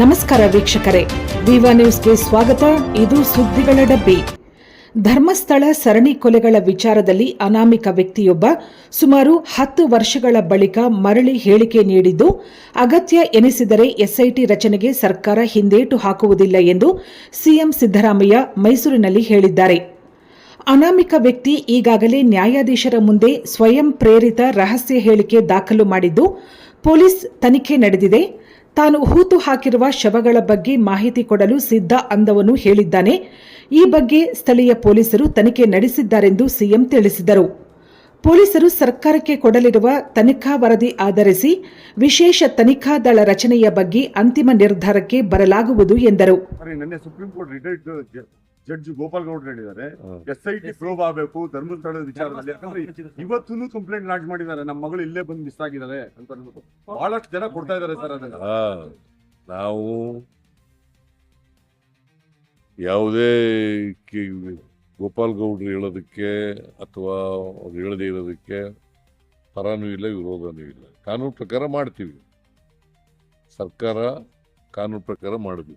ನಮಸ್ಕಾರ ವೀಕ್ಷಕರೇ. ವಿವಾ ನ್ಯೂಸ್ಗೆ ಸ್ವಾಗತ. ಇದು ಸುದ್ದಿಗಳ ಡಬ್ಬಿ. ಧರ್ಮಸ್ಥಳ ಸರಣಿ ಕೊಲೆಗಳ ವಿಚಾರದಲ್ಲಿ ಅನಾಮಿಕ ವ್ಯಕ್ತಿಯೊಬ್ಬ ಸುಮಾರು ಹತ್ತು ವರ್ಷಗಳ ಬಳಿಕ ಮರಳಿ ಹೇಳಿಕೆ ನೀಡಿದ್ದು, ಅಗತ್ಯ ಎನಿಸಿದರೆ ಎಸ್ಐಟಿ ರಚನೆಗೆ ಸರ್ಕಾರ ಹಿಂದೇಟು ಹಾಕುವುದಿಲ್ಲ ಎಂದು ಸಿಎಂ ಸಿದ್ದರಾಮಯ್ಯ ಮೈಸೂರಿನಲ್ಲಿ ಹೇಳಿದ್ದಾರೆ. ಅನಾಮಿಕ ವ್ಯಕ್ತಿ ಈಗಾಗಲೇ ನ್ಯಾಯಾಧೀಶರ ಮುಂದೆ ಸ್ವಯಂ ಪ್ರೇರಿತ ರಹಸ್ಯ ಹೇಳಿಕೆ ದಾಖಲು ಮಾಡಿದ್ದು ಪೊಲೀಸ್ ತನಿಖೆ ನಡೆದಿದೆ. ತಾನು ಹೂತು ಹಾಕಿರುವ ಶವಗಳ ಬಗ್ಗೆ ಮಾಹಿತಿ ಕೊಡಲು ಸಿದ್ಧ ಅಂದವನು ಹೇಳಿದ್ದಾನೆ. ಈ ಬಗ್ಗೆ ಸ್ಥಳೀಯ ಪೊಲೀಸರು ತನಿಖೆ ನಡೆಸಿದ್ದಾರೆಂದು ಸಿಎಂ ತಿಳಿಸಿದರು. ಪೊಲೀಸರು ಸರ್ಕಾರಕ್ಕೆ ಕೊಡಲಿರುವ ತನಿಖಾ ವರದಿ ಆಧರಿಸಿ ವಿಶೇಷ ತನಿಖಾ ದಳ ರಚನೆಯ ಬಗ್ಗೆ ಅಂತಿಮ ನಿರ್ಧಾರಕ್ಕೆ ಬರಲಾಗುವುದು ಎಂದರು. ಜಡ್ಜ್ ಗೋಪಾಲ್ ಗೌಡ್ರು ಹೇಳಿದ್ದಾರೆ. ಎಸ್ ಐ ಟಿ ಪ್ರೋಬ್ ಆಗಬೇಕು ಧರ್ಮಸ್ಥಳದ ವಿಚಾರದಲ್ಲಿ. ಯಾಕಂದ್ರೆ ಇವತ್ತೂ ಕಂಪ್ಲೇಂಟ್ ಲಾಂಚ್ ಮಾಡಿದ್ದಾರೆ. ನಮ್ಮ ಮಗಳು ಇಲ್ಲೇ ಬಂದು ಮಿಸ್ ಆಗಿದ್ದಾರೆ ಅಂತ ಅನ್ಬಿಟ್ಟು ಬಹಳಷ್ಟು ಜನ ಕೊಡ್ತಾ ಇದ್ದಾರೆ ಸರ್ ಅದನ್ನ. ನಾವು ಯಾವುದೇ ಗೋಪಾಲ್ ಗೌಡ್ರು ಹೇಳೋದಕ್ಕೆ ಅಥವಾ ಅವ್ರು ಹೇಳದೇ ಇರೋದಕ್ಕೆ ಪರನೂ ಇಲ್ಲ ವಿರೋಧನೂ ಇಲ್ಲ. ಕಾನೂನು ಪ್ರಕಾರ ಮಾಡ್ತೀವಿ. ಸರ್ಕಾರ ಕಾನೂನು ಪ್ರಕಾರ ಮಾಡಿದ್ವಿ